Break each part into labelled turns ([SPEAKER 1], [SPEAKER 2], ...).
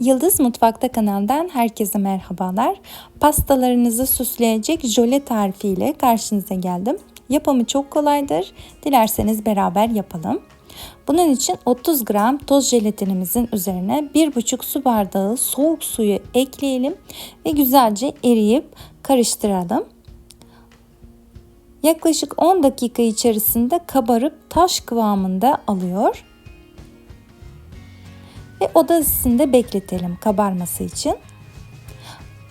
[SPEAKER 1] Yıldız Mutfakta kanalından herkese merhabalar. Pastalarınızı süsleyecek jöle tarifiyle karşınıza geldim. Yapımı çok kolaydır. Dilerseniz beraber yapalım. Bunun için 30 gram toz jelatinimizin üzerine 1,5 su bardağı soğuk suyu ekleyelim ve güzelce eriyip karıştıralım. Yaklaşık 10 dakika içerisinde kabarıp taş kıvamında alıyor ve oda ısısında bekletelim kabarması için.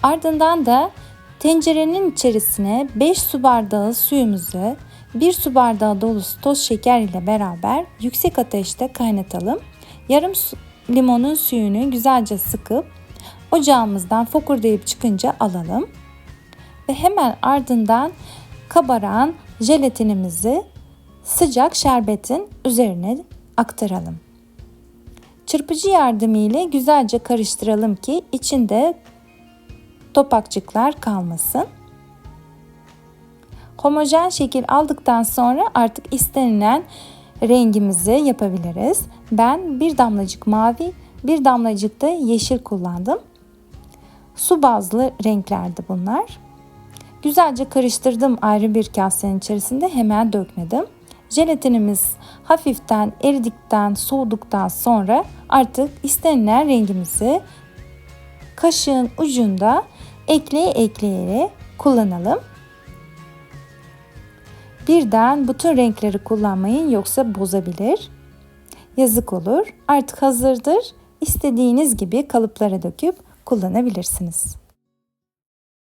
[SPEAKER 1] Ardından da tencerenin içerisine 5 su bardağı suyumuzu 1 su bardağı dolusu toz şeker ile beraber yüksek ateşte kaynatalım. Yarım limonun suyunu güzelce sıkıp ocağımızdan fokurdayıp çıkınca alalım. Ve hemen ardından kabaran jelatinimizi sıcak şerbetin üzerine aktaralım. Çırpıcı yardımıyla güzelce karıştıralım ki içinde topakçıklar kalmasın. Homojen şekil aldıktan sonra artık istenilen rengimizi yapabiliriz. Ben bir damlacık mavi, bir damlacık da yeşil kullandım. Su bazlı renklerdi bunlar. Güzelce karıştırdım ayrı bir kasenin içerisinde hemen dökmedim. Jelatinimiz hafiften eridikten, soğuduktan sonra artık istenilen rengimizi kaşığın ucunda ekleye ekleyerek kullanalım. Birden bütün renkleri kullanmayın yoksa bozabilir. Yazık olur. Artık hazırdır. İstediğiniz gibi kalıplara döküp kullanabilirsiniz.